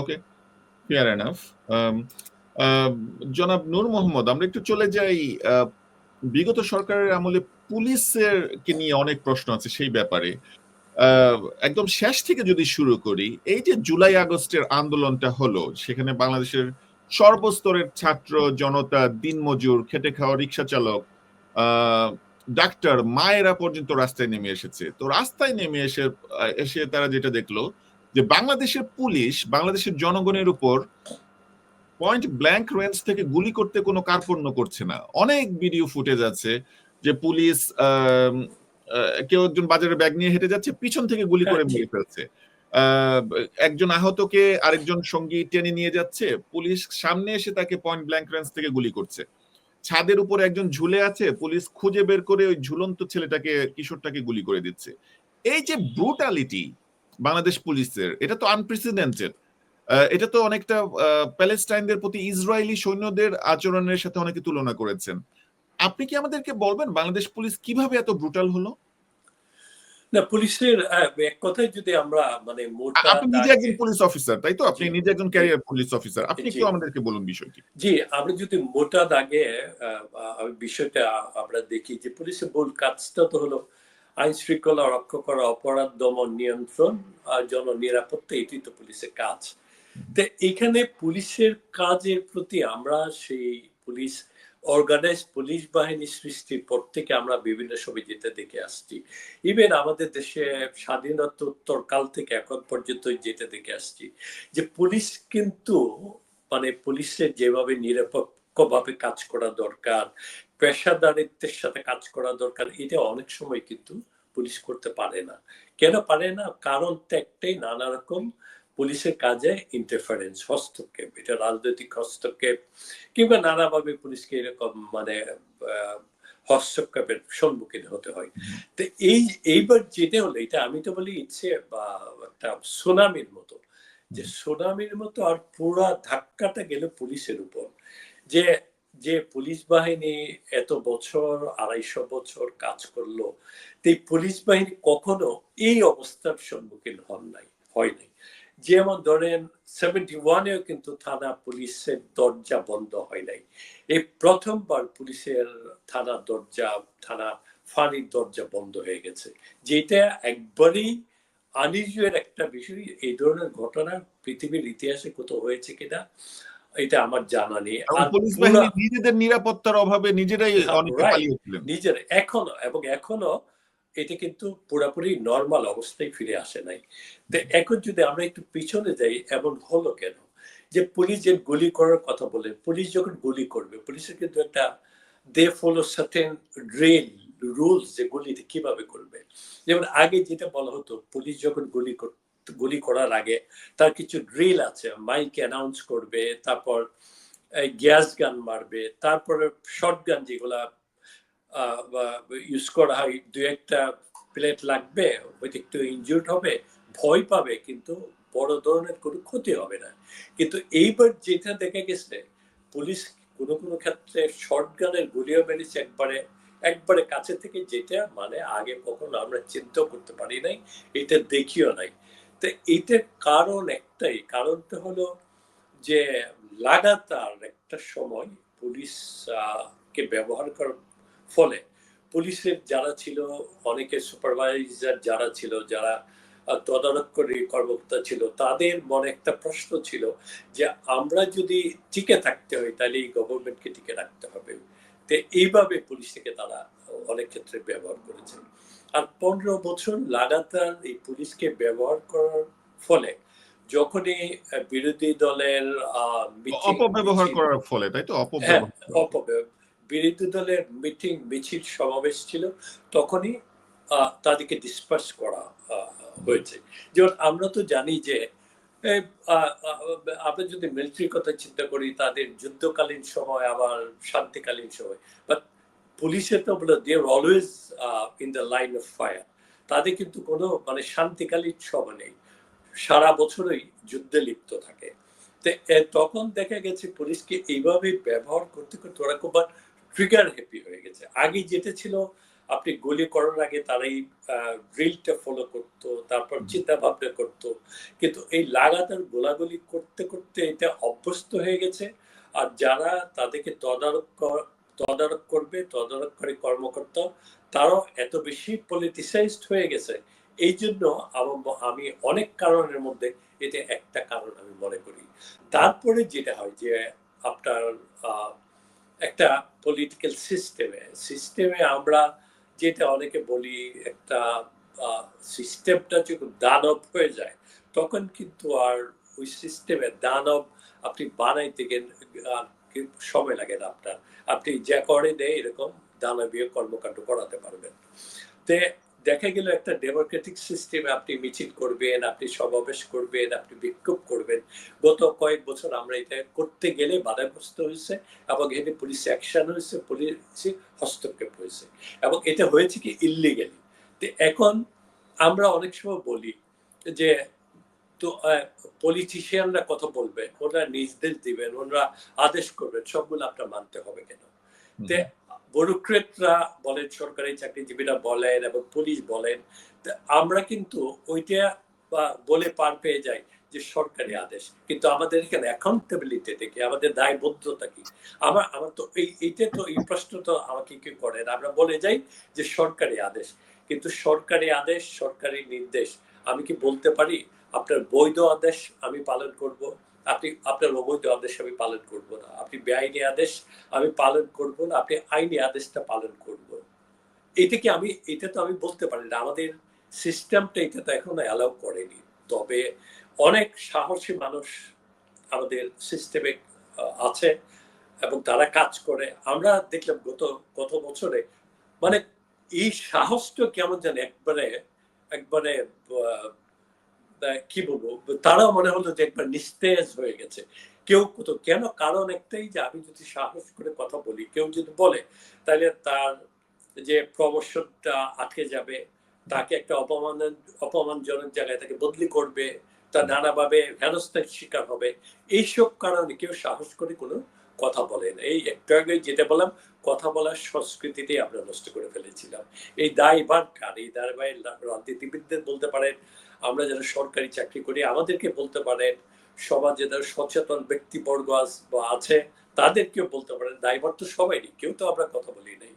ওকে fair enough জনাব নূর মোহাম্মদ, আমরা একটু চলে যাই বিগত সরকারের আমলে পুলিশের কে নিয়ে অনেক প্রশ্ন আছে সেই ব্যাপারে। একদম শেষ থেকে যদি শুরু করি, এই যে জুলাই আগস্টের আন্দোলনটা হলো, সেখানে বাংলাদেশের সর্বস্তরের ছাত্র জনতা দিনমজুর, খেটে খাওয়া রিক্সা চালক ডাক্তার মায়েরা পর্যন্ত রাস্তায় নেমে এসেছে। তো রাস্তায় নেমে এসে এসে তারা যেটা দেখল যে বাংলাদেশের পুলিশ বাংলাদেশের জনগণের উপর পয়েন্ট ব্ল্যাঙ্ক রেঞ্জ থেকে গুলি করতে কোনো কার্পণ্য করছে না। অনেক ভিডিও ফুটেজ আছে যে পুলিশ কেউ একজন বাজারে ব্যাগ নিয়ে হেঁটে যাচ্ছে পিছন থেকে গুলি করে হ্যাঁ, মেরে ফেলছে। একজন আহতকে আরেকজন সঙ্গী টেনে নিয়ে যাচ্ছে পুলিশ সামনে এসে তাকে পয়েন্ট ব্ল্যাঙ্ক রেঞ্জ থেকে গুলি করছে। ছাদের উপর একজন ঝুলে আছে পুলিশ খুঁজে বের করে ওই ঝুলন্ত ছেলেটাকে কিশোরটাকে গুলি করে দিচ্ছে। এই যে ব্রুটালিটি বাংলাদেশ পুলিশের এটা তো আনপ্রেসিডেন্টেড এটা তো অনেকটা প্যালেস্টাইনদের প্রতি ইসরায়েলি সৈন্যদের আচরণের সাথে অনেকে তুলনা করেছেন। আপনি কি আমাদেরকে বলবেন বাংলাদেশ পুলিশ কীভাবে এত ব্রুটাল হলো? না পুলিশের এক কথায় যদি আমরা মানে মোটা আপনি নিজে একজন পুলিশ অফিসার তাই তো? আপনি নিজে একজন ক্যারিয়ার পুলিশ অফিসার আপনি। একটু আমাদেরকে বলুন বিষয়টি। জি আমরা যদি মোটা দাগে আহ, আহ, বিষয়টা আমরা দেখি যে পুলিশের মূল কাজটা তো হলো আইন শৃঙ্খলা রক্ষা করা অপরাধ দমন নিয়ন্ত্রণ আর জন নিরাপত্তা এটি তো পুলিশের কাজ। তো এখানে পুলিশের কাজের প্রতি আমরা সেই পুলিশ অর্গানাইজ পুলিশ বাহিনী সৃষ্টির পর থেকে আমরা বিভিন্ন সময় যেতে দেখে আসছি। ইভেন আমাদের দেশে স্বাধীনতা উত্তর কাল থেকে এখন পর্যন্ত যেতে দেখে আসছি যে পুলিশ কিন্তু মানে পুলিশের যেভাবে নিরপেক্ষভাবে কাজ করা দরকার পেশাদারিত্বের সাথে কাজ করা দরকার, এটা অনেক সময় কিন্তু পুলিশ করতে পারে না। কেন পারে না? কারণ একটাই নানা রকম পুলিশের কাজে ইন্টারফারেন্স হস্তক্ষেপ, এটা রাজনৈতিক হস্তক্ষেপ, কিংবা নানাভাবে পুলিশকে এরকম মানে হস্তক্ষেপের সম্মুখীন হতে হয়। তো এই, এইবার যেটা হলো, এটা আমি তো বলি ইচ্ছে বা, একটা সুনামির মতো। যে সুনামির মতো আর পুরা ধাক্কাটা গেল পুলিশের উপর। যে যে পুলিশ বাহিনী এত বছর, আড়াইশো বছর কাজ করল এই পুলিশ বাহিনী কখনো এই অবস্থার সম্মুখীন হন নাই, হয় নাই। যেমন ধরেন সেভেন্টি ওয়ানেও কিন্তু থানা পুলিশের দরজা বন্ধ হয় নাই। এই প্রথমবার পুলিশের থানা দরজা, থানা ফাঁড়ির দরজা বন্ধ হয়ে গেছে। যেটা একবারেই আনিজুয়ের একটা বিষয়, এই ধরনের ঘটনা পৃথিবীর ইতিহাসে কোথাও হয়েছে কিনা? এটা আমার জানা নেই। পুলিশ বাহিনী নিজেদের নিরাপত্তার অভাবে নিজেরাই হ্যাঁ, অনেকে. নিজের এখনও এবং এখনও এটা কিন্তু পুরোপুরি নর্মাল অবস্থায় ফিরে আসে নাই। এখন যদি আমরা একটু পিছনে যাই এমন হলো কেন? যে পুলিশ যে গুলি করার কথা বলে পুলিশ যখন গুলি করবে পুলিশের কিন্তু একটা they follow certain drill rules যে গুলিতে কীভাবে করবে। যেমন আগে যেটা বলা হতো পুলিশ যখন গুলি কর- গুলি করার আগে তার কিছু ড্রিল আছে মাইক অ্যানাউন্স করবে, তারপর গ্যাস গান মারবে, তারপরে শর্ট গান যেগুলা ইউজ করা হয় দু একটা প্লেট লাগবে হয়তো একটু ইনজুর্ড হবে, ভয় পাবে, কিন্তু বড় ধরনের কোনো ক্ষতি হবে না। কিন্তু এইবার যেটা দেখা গেছে পুলিশ কোনো কোনো ক্ষেত্রে শর্ট গানের গুলিও মেরেছে একবারে একবারে কাছে থেকে যেটা মানে আগে কখনো আমরা চিন্তা করতে পারি নাই, এটা দেখিও নাই। তো এটার কারণ একটাই কারণটা হলো যে লাগাতার একটা সময় পুলিশ কে ব্যবহার করার ফলে পুলিশের যারা ছিল অনেকে সুপারভাইজার যারা ছিল যারা আহ, তদারককারী কর্মকর্তা ছিল তাদের মনে একটা প্রশ্ন ছিল যে আমরা যদি টিকে থাকতে হয় তাহলে এই গভর্নমেন্টকে টিকে রাখতে হবে। তো এইভাবে পুলিশকে তারা অনেক ক্ষেত্রে ব্যবহার করেছে। আর পনেরো বছর লাগাতার এই পুলিশকে ব্যবহার করার ফলে যখনই বিরোধী দলের অপব্যবহার করার ফলে তাই তো? হ্যাঁ অপব্যবহার। বিরোধী দলের মিটিং মিছিল সমাবেশ ছিল তখনই তাদেরকে ডিসপার্স করা হয়েছে। যেমন আমরা তো জানি যে আমরা যদি মিলিটারির কথা চিন্তা করি তাদের যুদ্ধকালীন সময় আবার শান্তিকালীন সময়। বাট পুলিশের তো বলে they always in the line of fire তাদের কিন্তু কোনো মানে শান্তিকালীন সময় নেই। সারা বছরই যুদ্ধে লিপ্ত থাকে। তো তখন দেখা গেছে পুলিশকে এইভাবে ব্যবহার করতে করতে ওরা খুব ট্রিগার হ্যাপি হয়ে গেছে। আগে যেটা ছিল আপনি গুলি করার আগে তারা এই ড্রিলটা ফলো করতো তারপর চিন্তা ভাবনা করতো। কিন্তু এই লাগাতার গোলাগুলি করতে করতে এটা অভ্যস্ত হয়ে গেছে। আর যারা তাদেরকে তদারক তদারক করবে, তদারককারী কর্মকর্তা, তারাও এত বেশি পলিটিসাইজড হয়ে গেছে। এই জন্য আমি অনেক কারণের মধ্যে এটা একটা কারণ আমি মনে করি। তারপরে যেটা হয় যে আপনার একটা পলিটিক্যাল সিস্টেমে সিস্টেমে আমরা যেটা অনেকে বলি একটা সিস্টেমটা যখন দানব হয়ে যায়, তখন কিন্তু আর ওই সিস্টেমে দানব আপনি বানাইতে গেলে সময় লাগে না আপনার? আপনি যা করে দেয় এরকম দানবীয় কর্মকাণ্ড করাতে পারবেন। তে দেখা গেল একটা ডেমোক্রেটিক সিস্টেমে আপনি মিছিল করবেন, আপনি সমাবেশ করবেন, আপনি বিক্ষোভ করবেন। গত কয়েক বছর আমরা এটা করতে গেলে বাধাগ্রস্ত হয়েছে এবং এখানে পুলিশ অ্যাকশন হয়েছে, পুলিশ হস্তক্ষেপ হয়েছে এবং এটা হয়েছে কি ইলিগেলি তো এখন আমরা অনেক সময় বলি যে তো পলিটিশিয়ানরা কথা বলবেন ওরা নির্দেশ দিবেন ওরা আদেশ করবেন সবগুলো আপনার মানতে হবে কেন? ব্যুরোক্রেটরা বলেন সরকারি চাকরিজীবীরা বলেন এবং পুলিশ বলেন আমরা কিন্তু ওইটা বলে পার পেয়ে যাই যে সরকারি আদেশ। কিন্তু আমাদের এখানে অ্যাকাউন্টেবিলিটি থেকে আমাদের দায়বদ্ধতা কি? আমার আমার তো এই এইটা তো এই প্রশ্ন তো আমাকে কি করেন আমরা বলে যাই যে সরকারি আদেশ। কিন্তু সরকারি আদেশ সরকারি নির্দেশ আমি কি বলতে পারি? আপনার বৈধ আদেশ আমি পালন করব। আপনি, আপনার অবৈধ আদেশ আমি পালন করব না। আপনি বেআইনি আদেশ আমি পালন করব না। আপনি আইনি আদেশটা পালন করব। এটা কি আমি এটা তো আমি বলতে পারি না। আমাদের সিস্টেমটা এটা তো এখনও অ্যালাউ করেনি। তবে অনেক সাহসী মানুষ আমাদের সিস্টেমে আছে এবং তারা কাজ করে। আমরা দেখলাম গত গত বছরে মানে এই সাহসটা কেমন জানি একবারে একবারে কি বলব? তারাও মনে হলো যে একবার নিস্তেজ হয়ে গেছে। কেউ তো কেন কারণ একটাই যে আমি যদি সাহস করে কথা বলি, কেউ যদি বলে, তাহলে তার যে প্রমোশনটা আটকে যাবে, তাকে একটা অপমান অপমানজনক জায়গায় তাকে বদলি করবে তা নানাভাবে হেনস্থার শিকার হবে। এইসব কারণে কেউ সাহস করে কোনো কথা বলেন। এই একটু আগে যেটা বললাম, কথা বলার সংস্কৃতিটাই আমরা নষ্ট করে ফেলেছিলাম। এই দায়ভার কার? এই দায়ভার রাজনীতিবিদদের বলতে পারেন, আমরা যারা সরকারি চাকরি করি, আমাদেরকে বলতে পারেন, সমাজে যারা সচেতন ব্যক্তিবর্গ আছে, তাদেরকেও বলতে পারেন দায়ভার তো সবাইরই, কেউ তো আমরা কথা বলি নাই।